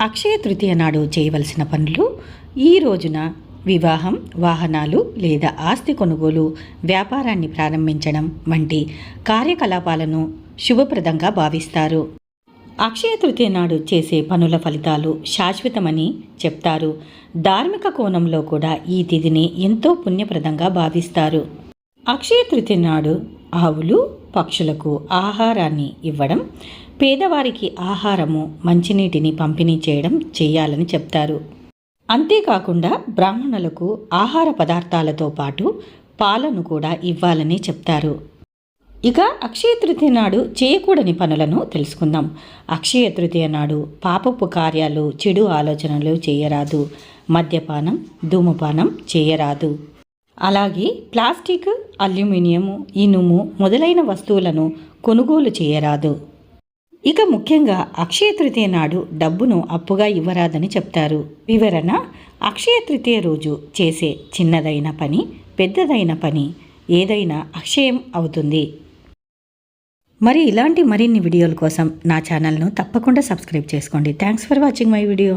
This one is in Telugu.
అక్షయ తృతీయ నాడు చేయవలసిన పనులు ఈ రోజున వివాహం వాహనాలు లేదా ఆస్తి కొనుగోలు వ్యాపారాన్ని ప్రారంభించడం వంటి కార్యకలాపాలను శుభప్రదంగా భావిస్తారు. అక్షయ తృతీయ నాడు చేసే పనుల ఫలితాలు శాశ్వతమని చెప్తారు. ధార్మిక కోణంలో కూడా ఈ తిథిని ఎంతో పుణ్యప్రదంగా భావిస్తారు. అక్షయ తృతీయ నాడు ఆవులు పక్షులకు ఆహారాన్ని ఇవ్వడం పేదవారికి ఆహారము మంచినీటిని పంపిణీ చేయడం చేయాలని చెప్తారు. అంతేకాకుండా బ్రాహ్మణులకు ఆహార పదార్థాలతో పాటు పాలను కూడా ఇవ్వాలని చెప్తారు. ఇక అక్షయ తృతీయ నాడు చేయకూడని పనులను తెలుసుకుందాం. అక్షయ తృతీయ నాడు పాపపు కార్యాలు చెడు ఆలోచనలు చేయరాదు. మద్యపానం ధూమపానం చేయరాదు. అలాగే ప్లాస్టిక్ అల్యూమినియం ఇనుము మొదలైన వస్తువులను కొనుగోలు చేయరాదు. ఇక ముఖ్యంగా అక్షయ తృతీయ నాడు డబ్బును అప్పుగా ఇవ్వరాదని చెప్తారు. వివరణ అక్షయ తృతీయ రోజు చేసే చిన్నదైన పని పెద్దదైన పని ఏదైనా అక్షయం అవుతుంది. మరి ఇలాంటి మరిన్ని వీడియోల కోసం నా ఛానల్ను తప్పకుండా సబ్స్క్రైబ్ చేసుకోండి. Thanks for watching my video.